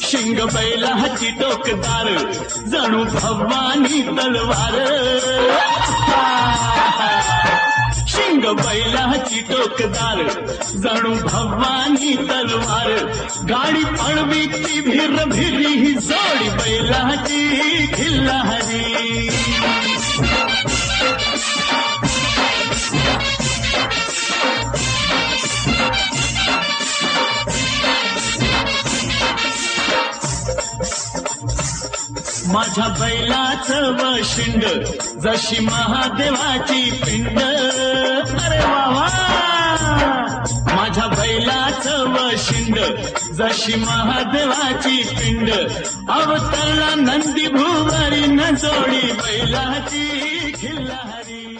शिंग बैलाची टोकदार जणू भवानी तलवार. शिंग बैलाची टोकदार जणू भवानी तलवार. गाडी पळवीची भिर भिरी ही जोडी बैलाची खिल्लारी. माझ्या बैलाचं वशिंड जशी महादेवाची पिंड. अरे बाबा वा माझ्या बैलाचं वशिंड जशी महादेवाची पिंड. अवतरला नंदी भुवरी न जोडी बैलाची खिल्लारी.